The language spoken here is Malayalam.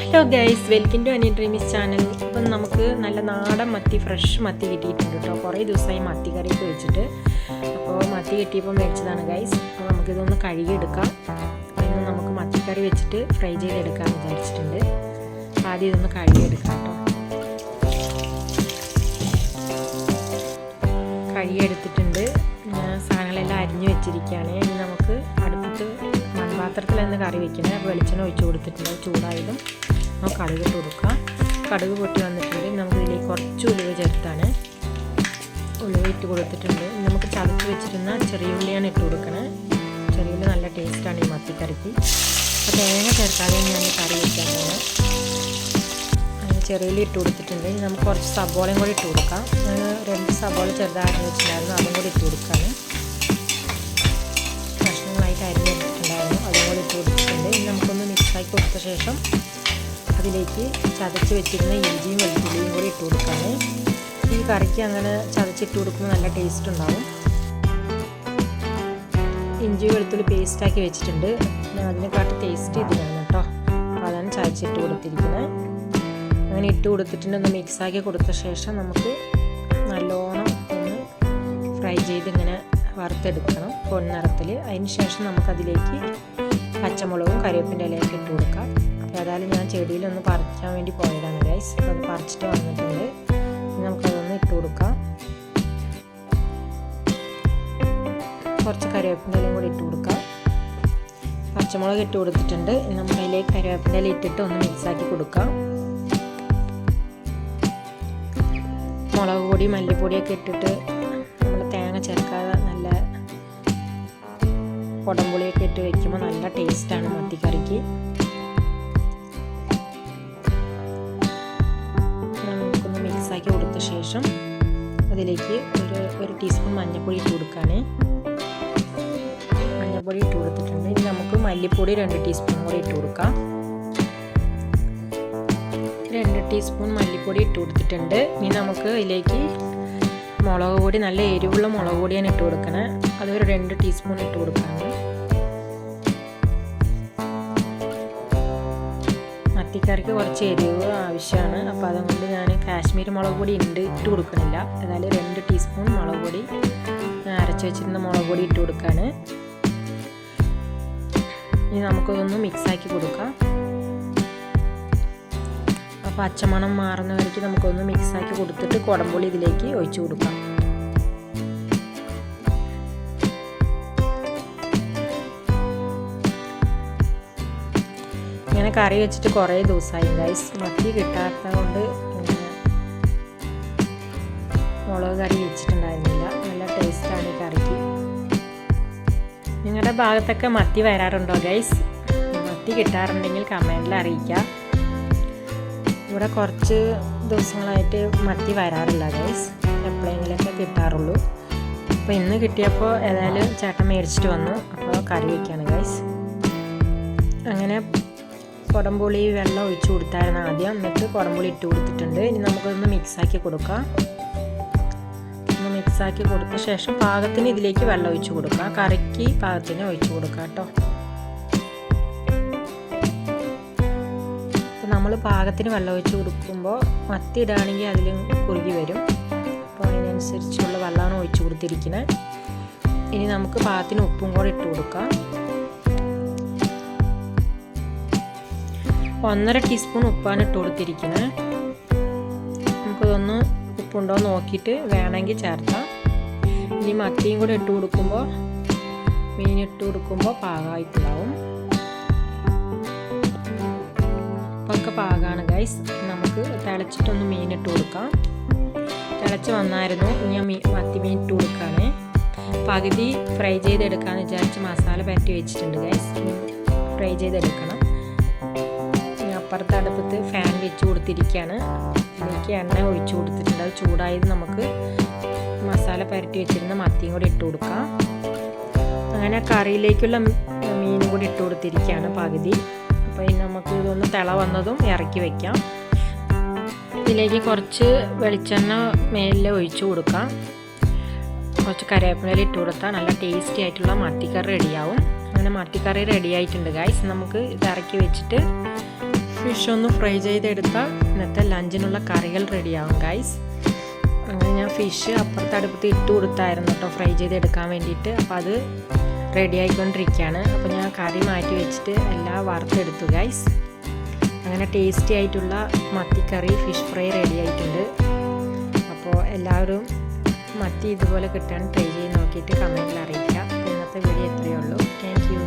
Hello guys welcome to Ani Dreams channel ഇപ്പം നമുക്ക് നല്ല നാടൻ മത്തി ഫ്രഷ് മത്തി കിട്ടിയിട്ടുണ്ട് കേട്ടോ. കുറേ ദിവസമായി മത്തി കറിയൊക്കെ വെച്ചിട്ട്. അപ്പോൾ മത്തി കിട്ടിയപ്പോൾ മേടിച്ചതാണ് ഗൈസ് അപ്പോൾ നമുക്കിതൊന്ന് കഴുകിയെടുക്കാം. ഇന്ന് നമുക്ക് മത്തിക്കറി വെച്ചിട്ട് ഫ്രൈ ചെയ്തെടുക്കാൻ വിചാരിച്ചിട്ടുണ്ട്. ആദ്യം ഇതൊന്ന് കഴുകിയെടുക്കാം കേട്ടോ. കഴുകിയെടുത്തിട്ടുണ്ട്. സാധനങ്ങളെല്ലാം അരിഞ്ഞു വെച്ചിരിക്കുകയാണ്. കറി വെക്കണേ വെളിച്ചെണ്ണ ഒഴിച്ച് കൊടുത്തിട്ടുണ്ട്. ചൂടായതും നമുക്ക് കടുക് കൊടുക്കാം. കടുക് പൊട്ടി വന്നിട്ടുണ്ടെങ്കിൽ നമുക്ക് ഇതിലേക്ക് കുറച്ച് ഉലുവ ചേർത്താണ്. ഉലുവ ഇട്ട് കൊടുത്തിട്ടുണ്ട്. നമുക്ക് ചതച്ച് വെച്ചിരുന്ന ചെറിയ ഉള്ളിയാണ് ഇട്ട് കൊടുക്കണേ. ചെറിയ ഉള്ളി നല്ല ടേസ്റ്റാണ് ഈ മത്തിക്കറിക്ക്. അപ്പോൾ തേങ്ങ ചേർക്കാതെ ഞാൻ കറി വെക്കാൻ ചെറിയ ഉള്ളി ഇട്ട് കൊടുത്തിട്ടുണ്ട്. നമുക്ക് കുറച്ച് സബോളയും കൂടി ഇട്ട് കൊടുക്കാം. ഞാൻ രണ്ട് സബോള ചെറുതായിട്ട് വെച്ചിട്ടുണ്ടായിരുന്നു. അതും കൂടി ഇട്ട് കൊടുക്കാണ്. അതും കൊടുത്തിട്ടുണ്ട് ഇനി നമുക്കൊന്ന് മിക്സാക്കി കൊടുത്ത ശേഷം അതിലേക്ക് ചതച്ച് വെച്ചിരുന്ന ഇഞ്ചിയും വെളുത്തുള്ളിയും കൂടി ഇട്ട് കൊടുക്കാണ്. ഈ കറിക്ക് അങ്ങനെ ചതച്ചിട്ട് കൊടുക്കുമ്പോൾ നല്ല ടേസ്റ്റ് ഉണ്ടാവും. ഇഞ്ചി വെളുത്തുള്ളി പേസ്റ്റാക്കി വെച്ചിട്ടുണ്ട്. ഞാൻ അതിനെക്കാട്ട് ടേസ്റ്റ് ഇതിലാണ് കേട്ടോ. അപ്പോൾ അതാണ് ചതച്ചിട്ട് കൊടുത്തിരിക്കുന്നത്. അങ്ങനെ ഇട്ട് കൊടുത്തിട്ടുണ്ട്. ഒന്ന് മിക്സാക്കി കൊടുത്ത ശേഷം നമുക്ക് നല്ലോണം ഒന്ന് ഫ്രൈ ചെയ്ത് ഇങ്ങനെ വറുത്തെടുക്കണം. പൊന്നിറത്തിൽ അതിന് ശേഷം നമുക്കതിലേക്ക് പച്ചമുളകും കറിവേപ്പിന്റെ ഇലയൊക്കെ ഇട്ട് കൊടുക്കാം. ഏതായാലും ഞാൻ ചെടിയിലൊന്ന് പറിക്കാൻ വേണ്ടി പോയതാണ് ഗൈസ് അത് പറിച്ചിട്ട് വന്നിട്ടുണ്ട്. നമുക്കതൊന്ന് ഇട്ട് കൊടുക്കാം. കുറച്ച് കറിവേപ്പിന്റെ ഇലയും കൂടി ഇട്ട് കൊടുക്കാം. പച്ചമുളക് ഇട്ട് കൊടുത്തിട്ടുണ്ട്. നമുക്ക് അതിലേക്ക് കറിവേപ്പിന്റെ ഇല ഇട്ടിട്ട് ഒന്ന് മിക്സാക്കി കൊടുക്കാം. മുളക് പൊടി മല്ലിപ്പൊടിയൊക്കെ ഇട്ടിട്ട് നമ്മൾ തേങ്ങ ചേർക്കാതെ നല്ല കുടംപുളിയൊക്കെ ഇട്ട് വെക്കുമ്പോൾ നല്ല ടേസ്റ്റാണ് മത്തിക്കറിക്ക്. നമുക്കൊന്ന് മിക്സാക്കി കൊടുത്ത ശേഷം അതിലേക്ക് ഒരു ഒരു ടീസ്പൂൺ മഞ്ഞൾപ്പൊടി ഇട്ട് കൊടുക്കുകയാണ് മഞ്ഞൾപ്പൊടി ഇട്ട് കൊടുത്തിട്ടുണ്ട്. ഇനി നമുക്ക് മല്ലിപ്പൊടി രണ്ട് ടീസ്പൂൺ കൂടി ഇട്ട് കൊടുക്കാം. രണ്ട് ടീസ്പൂൺ മല്ലിപ്പൊടി ഇട്ട് കൊടുത്തിട്ടുണ്ട്. ഇനി നമുക്ക് ഇതിലേക്ക് മുളക് പൊടി നല്ല എരിവുള്ള മുളക് പൊടിയാണ് ഇട്ട് കൊടുക്കണേ. അതൊരു രണ്ട് ടീസ്പൂൺ ഇട്ട് കൊടുക്കാണ്. മത്തിക്കറിക്ക് കുറച്ച് എരിവ് ആവശ്യമാണ്. അപ്പോൾ അതുകൊണ്ട് ഞാൻ കാശ്മീർ മുളക് പൊടി ഉണ്ട് ഇട്ട് കൊടുക്കുന്നില്ല അതായത് രണ്ട് ടീസ്പൂൺ മുളക് പൊടി. അരച്ച് വെച്ചിരുന്ന മുളക് പൊടി ഇട്ട് കൊടുക്കാണ്. ഇനി നമുക്കതൊന്ന് മിക്സാക്കി കൊടുക്കാം. അപ്പോൾ അച്ചമണം മാറുന്ന വരയ്ക്ക് നമുക്കൊന്ന് മിക്സാക്കി കൊടുത്തിട്ട് കുടംപുളി ഇതിലേക്ക് ഒഴിച്ചു കൊടുക്കാം. ഇങ്ങനെ കറി വെച്ചിട്ട് കുറേ ദിവസമായി ഗൈസ് മത്തി കിട്ടാത്തത് കൊണ്ട് മുളക് കറി വെച്ചിട്ടുണ്ടായിരുന്നില്ല. നല്ല ടേസ്റ്റാണ് ഈ കറിക്ക്. നിങ്ങളുടെ ഭാഗത്തൊക്കെ മത്തി വരാറുണ്ടോ ഗൈസ് മത്തി കിട്ടാറുണ്ടെങ്കിൽ കമന്റിൽ അറിയിക്കാം ഇവിടെ കുറച്ച് ദിവസങ്ങളായിട്ട് മത്തി വരാറില്ല ഗൈസ് എപ്പോഴെങ്കിലൊക്കെ കിട്ടാറുള്ളൂ. അപ്പോൾ ഇന്ന് കിട്ടിയപ്പോൾ ഏതായാലും ചേട്ടൻ മേടിച്ചിട്ട് വന്നു. അപ്പോൾ കറി വയ്ക്കുകയാണ് ഗൈസ് അങ്ങനെ കുടംപുളി വെള്ളം ഒഴിച്ചു കൊടുത്തായിരുന്നു ആദ്യം. എന്നിട്ട് കുടംപുളി ഇട്ട് കൊടുത്തിട്ടുണ്ട്. ഇനി നമുക്കൊന്ന് മിക്സാക്കി കൊടുക്കാം. ഒന്ന് മിക്സാക്കി കൊടുത്ത ശേഷം പാകത്തിന് ഇതിലേക്ക് വെള്ളം ഒഴിച്ചു കൊടുക്കാം. കറിക്ക് പാകത്തിന് ഒഴിച്ചു കൊടുക്കാം കേട്ടോ. നമ്മൾ പാകത്തിന് വെള്ളം ഒഴിച്ച് കൊടുക്കുമ്പോൾ മത്തി ഇടുകയാണെങ്കിൽ അതിൽ കുറുകി വരും. അപ്പോൾ അതിനനുസരിച്ചുള്ള വെള്ളമാണ് ഒഴിച്ച് കൊടുത്തിരിക്കുന്നത്. ഇനി നമുക്ക് പാകത്തിന് ഉപ്പും കൂടെ ഇട്ട് കൊടുക്കാം. ഒന്നര ടീസ്പൂൺ ഉപ്പാണ് ഇട്ട് കൊടുത്തിരിക്കുന്നത്. നമുക്കതൊന്ന് ഉപ്പുണ്ടോ നോക്കിയിട്ട് വേണമെങ്കിൽ ചേർക്കാം. ഇനി മത്തിയും കൂടെ ഇട്ട് കൊടുക്കുമ്പോൾ മീൻ ഇട്ട് കൊടുക്കുമ്പോൾ പാകമായിട്ടുണ്ടാവും. ഒക്കെ പാകമാണ് ഗൈസ് നമുക്ക് തിളച്ചിട്ടൊന്ന് മീൻ ഇട്ട് കൊടുക്കാം. തിളച്ച് വന്നായിരുന്നു. ഞാൻ മീ മത്തി മീൻ ഇട്ട് കൊടുക്കുകയാണ് പകുതി ഫ്രൈ ചെയ്തെടുക്കാമെന്ന് വിചാരിച്ച് മസാല പറ്റി വെച്ചിട്ടുണ്ട് ഗൈസ് ഫ്രൈ ചെയ്തെടുക്കണം. അപ്പുറത്തെ അടുപ്പത്ത് ഫാൻ വെച്ച് കൊടുത്തിരിക്കുകയാണ് ഇതിലേക്ക് എണ്ണ ഒഴിച്ച് കൊടുത്തിട്ടുണ്ട്. അത് ചൂടായത് നമുക്ക് മസാല പരട്ടി വെച്ചിരുന്ന മത്തിയും കൂടി ഇട്ട് കൊടുക്കാം. അങ്ങനെ കറിയിലേക്കുള്ള മീനും കൂടി ഇട്ട് കൊടുത്തിരിക്കുകയാണ് പകുതി. അപ്പോൾ ഇനി നമുക്ക് ഇതൊന്ന് തിള വന്നതും ഇറക്കി വെക്കാം. ഇതിലേക്ക് കുറച്ച് വെളിച്ചെണ്ണ മേലിൽ ഒഴിച്ചു കൊടുക്കാം. കുറച്ച് കറിവേപ്പില ഇട്ട് കൊടുത്താൽ നല്ല ടേസ്റ്റി ആയിട്ടുള്ള മത്തിക്കറി റെഡിയാവും അങ്ങനെ മത്തിക്കറി റെഡി ആയിട്ടുണ്ട് ഗൈസ് നമുക്ക് ഇത് ഇറക്കി വെച്ചിട്ട് ഫിഷ് ഒന്ന് ഫ്രൈ ചെയ്തെടുത്താൽ ഇന്നത്തെ ലഞ്ചിനുള്ള കറികൾ റെഡിയാവും ഗൈസ് അങ്ങനെ ഞാൻ ഫിഷ് അപ്പുറത്ത് അടുപ്പത്ത് ഇട്ട് കൊടുത്തായിരുന്നു കേട്ടോ ഫ്രൈ ചെയ്തെടുക്കാൻ വേണ്ടിയിട്ട്. അപ്പോൾ അത് റെഡി ആയിക്കൊണ്ടിരിക്കുകയാണ്. അപ്പോൾ ഞാൻ കറി മാറ്റി വെച്ചിട്ട് എല്ലാം വറുത്തെടുത്തു ഗൈസ് അങ്ങനെ ടേസ്റ്റി ആയിട്ടുള്ള മത്തിക്കറി ഫിഷ് ഫ്രൈ റെഡി ആയിട്ടുണ്ട്. അപ്പോൾ എല്ലാവരും മത്തി ഇതുപോലെ കിട്ടാൻ ട്രൈ ചെയ്ത് നോക്കിയിട്ട് കമന്റിൽ അറിയിക്കുക. ഇന്നത്തെ വീഡിയോ എത്രയേ ഉള്ളൂ. Thank you